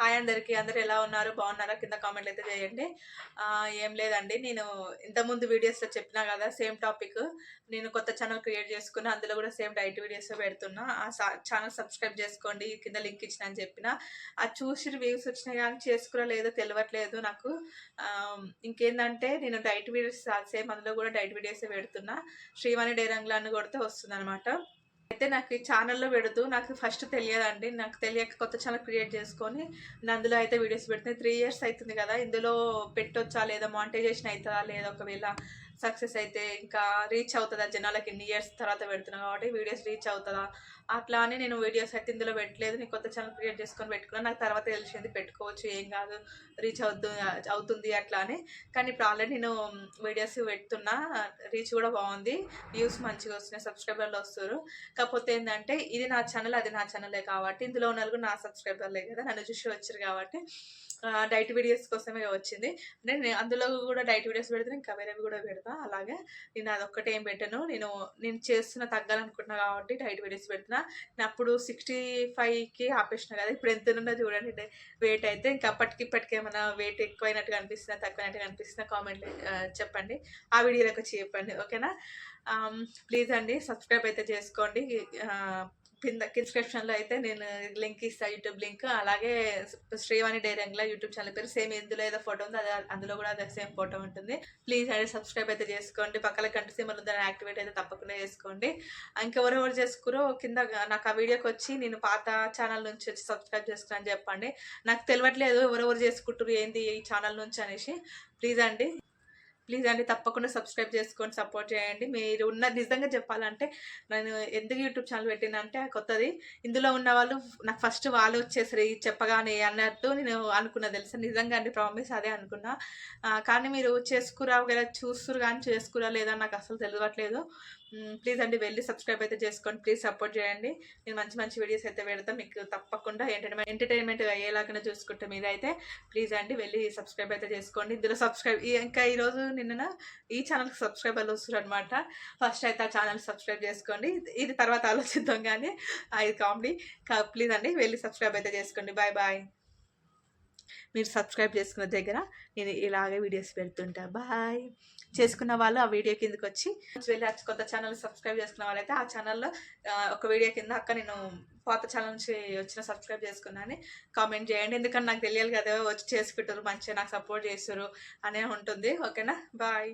Hi అందరికీ అందరు ఎలా ఉన్నారు? బాగున్నారా? కింద కామెంట్లు అయితే చేయండి. ఏం లేదండి. నేను ఇంతకుముందు వీడియోస్లో చెప్పినా కదా సేమ్ టాపిక్ నేను కొత్త ఛానల్ క్రియేట్ చేసుకున్నా అందులో కూడా సేమ్ డైట్ వీడియోస్ పెడుతున్నా. ఆ ఛానల్ సబ్స్క్రైబ్ చేసుకోండి కింద లింక్ ఇచ్చిన అని చెప్పిన. అది చూసి వ్యూస్ వచ్చినాయి కానీ చేసుకురా లేదో తెలియట్లేదు నాకు. ఇంకేందంటే నేను డైట్ వీడియోస్ సేమ్ అందులో కూడా డైట్ వీడియోస్ పెడుతున్నా. శ్రీవాణి డైరంగ్లా అని కొడితే వస్తుంది అనమాట అయితే నాకు ఈ ఛానల్లో పెడుతూ నాకు ఫస్ట్ తెలియదండి. నాకు తెలియక కొత్త ఛానల్ క్రియేట్ చేసుకొని అందులో అయితే వీడియోస్ పెడుతుంది త్రీ ఇయర్స్ అవుతుంది కదా. ఇందులో పెట్టొచ్చా లేదా? మానిటైజేషన్ అవుతుందా లేదా? ఒకవేళ సక్సెస్ అయితే ఇంకా రీచ్ అవుతుందా? జనాలకి ఎన్ని ఇయర్స్ తర్వాత పెడుతున్నాను కాబట్టి వీడియోస్ రీచ్ అవుతుందా? అట్లా అని నేను వీడియోస్ అయితే ఇందులో పెట్టలేదు. నేను కొత్త ఛానల్ క్రియేట్ చేసుకొని పెట్టుకున్నాను. నాకు తర్వాత తెలిసింది పెట్టుకోవచ్చు ఏం కాదు రీచ్ అవుతుంది అవుతుంది అట్లా అని. కానీ ఇప్పుడు ఆల్రెడీ నేను వీడియోస్ పెడుతున్నా. రీచ్ కూడా బాగుంది. వ్యూస్ మంచిగా వస్తున్నాయి. సబ్స్క్రైబర్లు వస్తారు కాకపోతే ఏంటంటే ఇది నా ఛానల్ అది నా ఛానలే కాబట్టి ఇందులో ఉన్న నా సబ్స్క్రైబర్లే కదా. నన్ను చూసి వచ్చారు కాబట్టి డైట్ వీడియోస్ కోసమే వచ్చింది. అంటే నేను అందులో కూడా డైట్ వీడియోస్ పెడితే ఇంకా వేరేవి కూడా పెడతాను పెడతా అలాగే నేను అదొక్కటే ఏం పెట్టాను. నేను నేను చేస్తున్న తగ్గాలనుకుంటున్నా కాబట్టి డైట్ వీడియోస్ పెడుతున్నా. నేను అప్పుడు సిక్స్టీ ఫైవ్కి ఆపేసిన కదా ఇప్పుడు ఎంత ఉన్నదో చూడండి. వెయిట్ అయితే ఇంకా అప్పటికి ఇప్పటికి ఏమైనా వెయిట్ ఎక్కువైనట్టు అనిపిస్తుందా తక్కువైనట్టు కనిపిస్తుందా కామెంట్ చెప్పండి. ఆ వీడియోలకు వచ్చి చెప్పండి ఓకేనా? ప్లీజ్ అండి సబ్స్క్రైబ్ అయితే చేసుకోండి. కింద డిస్క్రిప్షన్లో అయితే నేను లింక్ ఇస్తాను యూట్యూబ్ లింక్ అలాగే శ్రీవాణి డైరంగ్లా యూట్యూబ్ ఛానల్ పేరు సేమ్ ఎందులో ఏదో ఫోటో ఉంది అది అందులో కూడా అదే సేమ్ ఫోటో ఉంటుంది. ప్లీజ్ అండి సబ్స్క్రైబ్ అయితే చేసుకోండి. పక్కన కంటి సింబల్ దాన్ని యాక్టివేట్ అయితే తప్పకుండా చేసుకోండి. ఇంకెవరెవరు చేసుకురో కింద నాకు ఆ వీడియోకి వచ్చి నేను పాత ఛానల్ నుంచి వచ్చి సబ్స్క్రైబ్ చేసుకున్నాను అని చెప్పండి. నాకు తెలియట్లేదు ఎవరెవరు చేసుకుంటారు ఏంది ఈ ఛానల్ నుంచి అనేసి. ప్లీజ్ అండి. ప్లీజ్ అండి తప్పకుండా సబ్స్క్రైబ్ చేసుకొని సపోర్ట్ చేయండి. మీరు ఉన్న నిజంగా చెప్పాలంటే నేను ఎందుకు యూట్యూబ్ ఛానల్ పెట్టినంటే కొత్తది. ఇందులో ఉన్న వాళ్ళు నాకు ఫస్ట్ వాళ్ళు వచ్చేసరి చెప్పగానే అన్నట్టు నేను అనుకున్నా తెలుసా. నిజంగా అండి ప్రామిస్ అదే అనుకున్నా. కానీ మీరు చేసుకురా ఒకవేళ చూస్తురు కానీ చేసుకురా లేదా నాకు అసలు తెలియట్లేదు ప్లీజ్ అండి వెళ్ళి సబ్స్క్రైబ్ అయితే చేసుకోండి. ప్లీజ్ సపోర్ట్ చేయండి. నేను మంచి మంచి వీడియోస్ అయితే పెడతాను మీకు తప్పకుండా ఎంటర్టైన్మెంట్ ఎంటర్టైన్మెంట్ అయ్యేలాగానే చూసుకుంటే మీరైతే. ప్లీజ్ అండి వెళ్ళి సబ్స్క్రైబ్ అయితే చేసుకోండి. ఇందులో సబ్స్క్రైబ్ ఇంకా ఈరోజు నిన్న ఈ ఛానల్కి సబ్స్క్రైబర్లు వస్తారు అనమాట ఫస్ట్ అయితే ఆ ఛానల్ సబ్స్క్రైబ్ చేసుకోండి. ఇది తర్వాత ఆలోచిద్దాం కానీ ఆ, ఇది కామెడీ. ప్లీజ్ అండి వెళ్ళి సబ్స్క్రైబ్ అయితే చేసుకోండి. Bye bye. మీరు సబ్స్క్రైబ్ చేసుకున్న దగ్గర నేను ఇలాగే వీడియోస్ పెడుతుంటా. బాయ్. చేసుకున్న వాళ్ళు ఆ వీడియో కిందకి వచ్చి వెళ్ళి కొత్త ఛానల్ సబ్స్క్రైబ్ చేసుకున్న వాళ్ళైతే ఆ ఛానల్లో ఒక వీడియో కింద అక్క నేను పాత ఛానల్ నుంచి వచ్చిన సబ్స్క్రైబ్ చేసుకున్నాను. కామెంట్ చేయండి. ఎందుకంటే నాకు తెలియాలి కదా వచ్చి చేసుకుంటారు మంచిగా నాకు సపోర్ట్ చేస్తారు అనే ఉంటుంది. ఓకేనా? బాయ్.